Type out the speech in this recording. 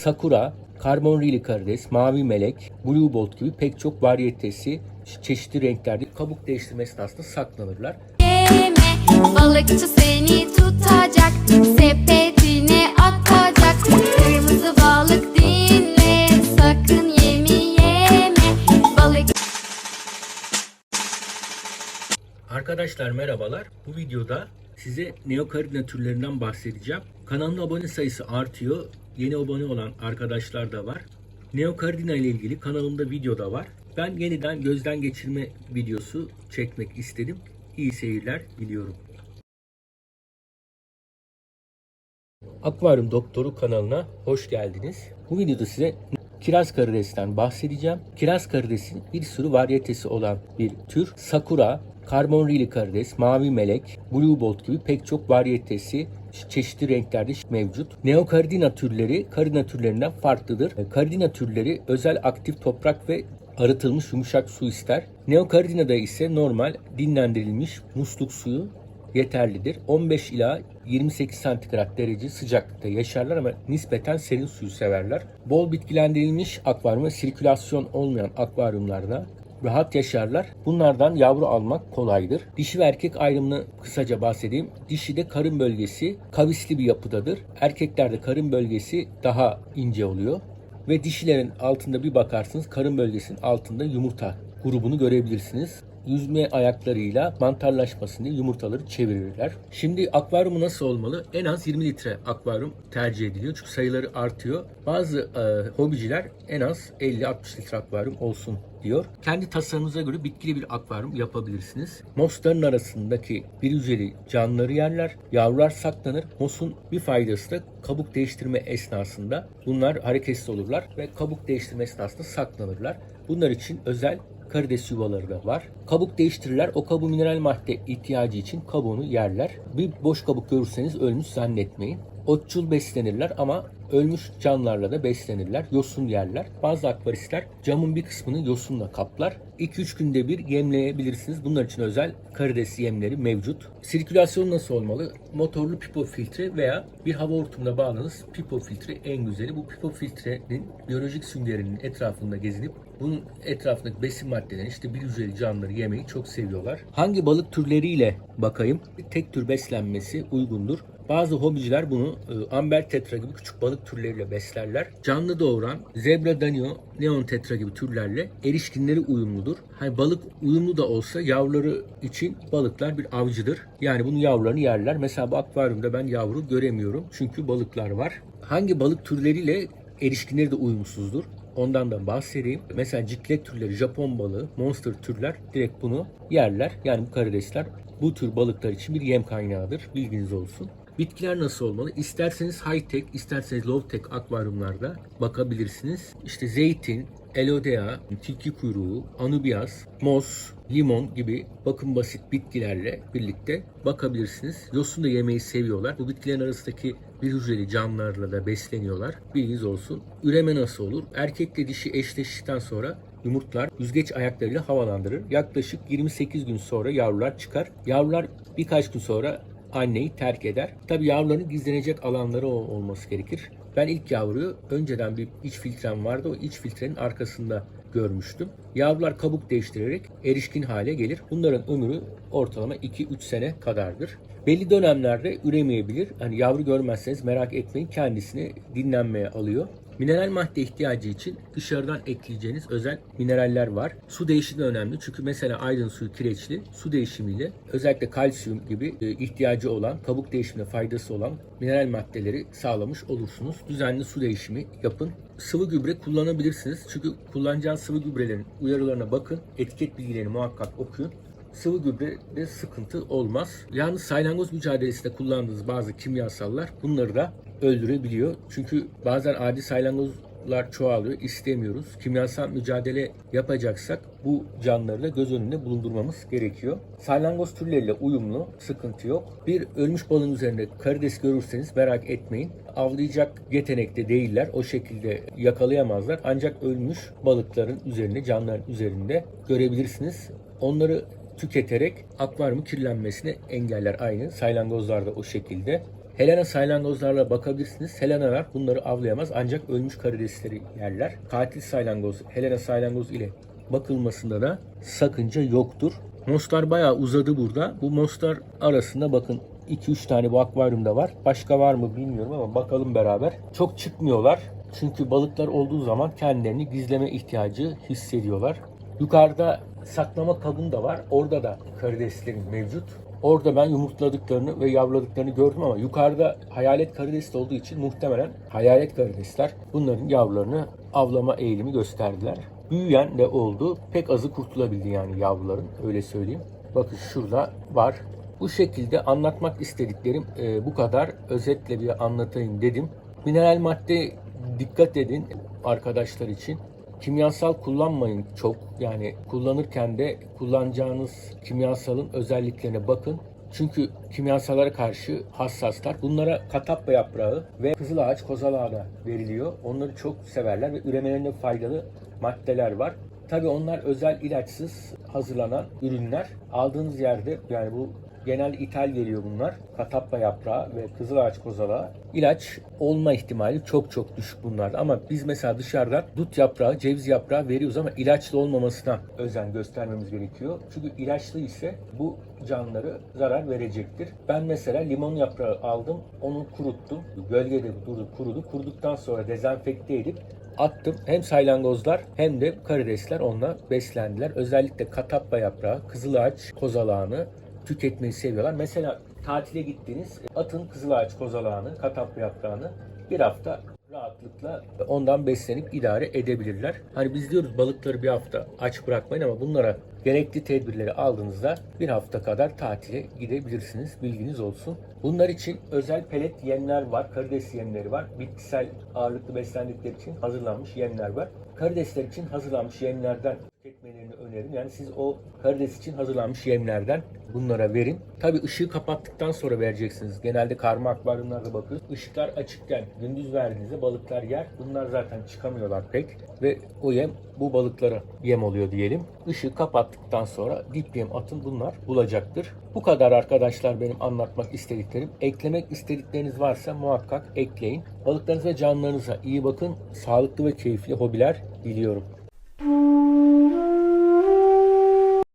Sakura, karbon rili karides, mavi melek, blue bolt gibi pek çok varyetesi çeşitli renklerde kabuk değiştirme esnasında saklanırlar. Yeme balıkçı seni tutacak sepetine atacak kırmızı balık Arkadaşlar merhabalar. Bu videoda size neokaridina türlerinden bahsedeceğim. Kanalın abone sayısı artıyor. Yeni abone olan arkadaşlar da var. Neokaridina ile ilgili kanalımda video da var. Ben yeniden gözden geçirme videosu çekmek istedim. İyi seyirler diliyorum. Akvaryum Doktoru kanalına hoş geldiniz. Bu videoda size kiraz karidesten bahsedeceğim. Kiraz karidesin bir sürü varyetesi olan bir tür. Sakura, karbon rili karides, mavi melek, blue bolt gibi pek çok varyetesi çeşitli renklerde mevcut. Neokaridina türleri karidina türlerinden farklıdır. Karidina türleri özel aktif toprak ve arıtılmış yumuşak su ister. Neokaridina'da ise normal dinlendirilmiş musluk suyu yeterlidir. 15 ila 28 santigrat derece sıcaklıkta yaşarlar ama nispeten serin suyu severler. Bol bitkilendirilmiş akvaryum ve sirkülasyon olmayan akvaryumlarda rahat yaşarlar. Bunlardan yavru almak kolaydır. Dişi ve erkek ayrımını kısaca bahsedeyim. Dişi de karın bölgesi kavisli bir yapıdadır. Erkeklerde karın bölgesi daha ince oluyor. Ve dişilerin altında bir bakarsınız karın bölgesinin altında yumurta grubunu görebilirsiniz yüzme ayaklarıyla mantarlaşmasını yumurtaları çevirirler. Şimdi akvaryumu nasıl olmalı? En az 20 litre akvaryum tercih ediliyor. Çünkü sayıları artıyor. Bazı e, hobiciler en az 50-60 litre akvaryum olsun diyor. Kendi tasarımınıza göre bitkili bir akvaryum yapabilirsiniz. Mosların arasındaki bir hücreli canlıları yerler. Yavrular saklanır. Mosun bir faydası da kabuk değiştirme esnasında bunlar hareketsiz olurlar ve kabuk değiştirme esnasında saklanırlar. Bunlar için özel karides yuvaları da var. Kabuk değiştirirler. O kabuğu mineral madde ihtiyacı için kabuğunu yerler. Bir boş kabuk görürseniz ölmüş zannetmeyin. Otçul beslenirler ama ölmüş canlılarla da beslenirler. Yosun yerler. Bazı akvaristler camın bir kısmını yosunla kaplar. 2-3 günde bir yemleyebilirsiniz. Bunlar için özel karides yemleri mevcut. Sirkülasyon nasıl olmalı? Motorlu pipo filtre veya bir hava hortumuna bağlanız pipo filtre en güzeli. Bu pipo filtrenin biyolojik süngerinin etrafında gezinip bunun etrafındaki besin maddelerini işte bir hücreli canlıları yemeyi çok seviyorlar. Hangi balık türleriyle bakayım? Tek tür beslenmesi uygundur. Bazı hobiciler bunu e, amber tetra gibi küçük balık türleriyle beslerler. Canlı doğuran zebra danio, neon tetra gibi türlerle erişkinleri uyumludur. Hani balık uyumlu da olsa yavruları için balıklar bir avcıdır. Yani bunun yavrularını yerler. Mesela bu akvaryumda ben yavru göremiyorum. Çünkü balıklar var. Hangi balık türleriyle erişkinleri de uyumsuzdur. Ondan da bahsedeyim. Mesela ciklet türleri, Japon balığı, monster türler direkt bunu yerler. Yani bu karidesler bu tür balıklar için bir yem kaynağıdır. Bilginiz olsun. Bitkiler nasıl olmalı? İsterseniz high tech, isterseniz low tech akvaryumlarda bakabilirsiniz. İşte zeytin, elodea, tilki kuyruğu, anubias, mos, limon gibi bakım basit bitkilerle birlikte bakabilirsiniz. Yosun da yemeyi seviyorlar. Bu bitkilerin arasındaki bir hücreli canlılarla da besleniyorlar. Bilginiz olsun. Üreme nasıl olur? Erkekle dişi eşleştikten sonra yumurtlar yüzgeç ayaklarıyla havalandırır. Yaklaşık 28 gün sonra yavrular çıkar. Yavrular birkaç gün sonra anneyi terk eder. Tabi yavruların gizlenecek alanları ol- olması gerekir. Ben ilk yavruyu önceden bir iç filtrem vardı. O iç filtrenin arkasında görmüştüm. Yavrular kabuk değiştirerek erişkin hale gelir. Bunların ömrü ortalama 2-3 sene kadardır. Belli dönemlerde üremeyebilir. Hani yavru görmezseniz merak etmeyin kendisini dinlenmeye alıyor. Mineral madde ihtiyacı için dışarıdan ekleyeceğiniz özel mineraller var. Su değişimi de önemli çünkü mesela aydın suyu kireçli. Su değişimiyle özellikle kalsiyum gibi e, ihtiyacı olan, kabuk değişimine faydası olan mineral maddeleri sağlamış olursunuz. Düzenli su değişimi yapın. Sıvı gübre kullanabilirsiniz. Çünkü kullanacağınız sıvı gübrelerin uyarılarına bakın. Etiket bilgilerini muhakkak okuyun sıvı gübrede sıkıntı olmaz. Yalnız salyangoz mücadelesinde kullandığınız bazı kimyasallar bunları da öldürebiliyor. Çünkü bazen adi salyangozlar çoğalıyor. istemiyoruz. Kimyasal mücadele yapacaksak bu canlıları da göz önünde bulundurmamız gerekiyor. Salyangoz türleriyle uyumlu, sıkıntı yok. Bir ölmüş balığın üzerinde karides görürseniz merak etmeyin. Avlayacak yetenekte değiller. O şekilde yakalayamazlar. Ancak ölmüş balıkların üzerinde, canlıların üzerinde görebilirsiniz. Onları tüketerek akvaryumu kirlenmesini engeller. Aynı saylangozlar da o şekilde. Helena saylangozlarla bakabilirsiniz. Helenalar bunları avlayamaz ancak ölmüş karidesleri yerler. Katil saylangoz, Helena saylangoz ile bakılmasında da sakınca yoktur. Moslar bayağı uzadı burada. Bu moslar arasında bakın 2-3 tane bu akvaryumda var. Başka var mı bilmiyorum ama bakalım beraber. Çok çıkmıyorlar. Çünkü balıklar olduğu zaman kendilerini gizleme ihtiyacı hissediyorlar. Yukarıda saklama kabın da var. Orada da karideslerin mevcut. Orada ben yumurtladıklarını ve yavladıklarını gördüm ama yukarıda hayalet karides de olduğu için muhtemelen hayalet karidesler bunların yavrularını avlama eğilimi gösterdiler. Büyüyen de oldu. Pek azı kurtulabildi yani yavruların öyle söyleyeyim. Bakın şurada var. Bu şekilde anlatmak istediklerim e, bu kadar. Özetle bir anlatayım dedim. Mineral madde dikkat edin arkadaşlar için. Kimyasal kullanmayın çok. Yani kullanırken de kullanacağınız kimyasalın özelliklerine bakın. Çünkü kimyasallara karşı hassaslar. Bunlara katappa yaprağı ve kızıl ağaç kozalağı da veriliyor. Onları çok severler ve üremelerinde faydalı maddeler var. Tabii onlar özel ilaçsız hazırlanan ürünler. Aldığınız yerde yani bu genel ithal geliyor bunlar. Katappa yaprağı ve kızıl ağaç kozalağı. İlaç olma ihtimali çok çok düşük bunlarda. Ama biz mesela dışarıdan dut yaprağı, ceviz yaprağı veriyoruz ama ilaçlı olmamasına özen göstermemiz gerekiyor. Çünkü ilaçlı ise bu canlıları zarar verecektir. Ben mesela limon yaprağı aldım, onu kuruttum. Gölgede durdu, kurudu. Kuruduktan sonra dezenfekte edip attım. Hem saylangozlar hem de karidesler onunla beslendiler. Özellikle katappa yaprağı, kızılağaç kozalağını tüketmeyi seviyorlar. Mesela tatile gittiniz, atın kızılağaç kozalağını, katappa yaprağını bir hafta rahatlıkla ondan beslenip idare edebilirler. Hani biz diyoruz balıkları bir hafta aç bırakmayın ama bunlara gerekli tedbirleri aldığınızda bir hafta kadar tatile gidebilirsiniz. Bilginiz olsun. Bunlar için özel pelet yemler var. Karides yemleri var. Bitkisel ağırlıklı beslendikleri için hazırlanmış yemler var. Karidesler için hazırlanmış yemlerden tüketmelerini öneririm. Yani siz o karides için hazırlanmış yemlerden bunlara verin. Tabi ışığı kapattıktan sonra vereceksiniz. Genelde karma akvaryumlarda bakıyoruz. Işıklar açıkken gündüz verdiğinizde balıklar yer. Bunlar zaten çıkamıyorlar pek. Ve o yem bu balıklara yem oluyor diyelim. Işığı kapattıktan sonra dip yem atın bunlar bulacaktır. Bu kadar arkadaşlar benim anlatmak istediklerim. Eklemek istedikleriniz varsa muhakkak ekleyin. Balıklarınıza ve canlılarınıza iyi bakın. Sağlıklı ve keyifli hobiler diliyorum.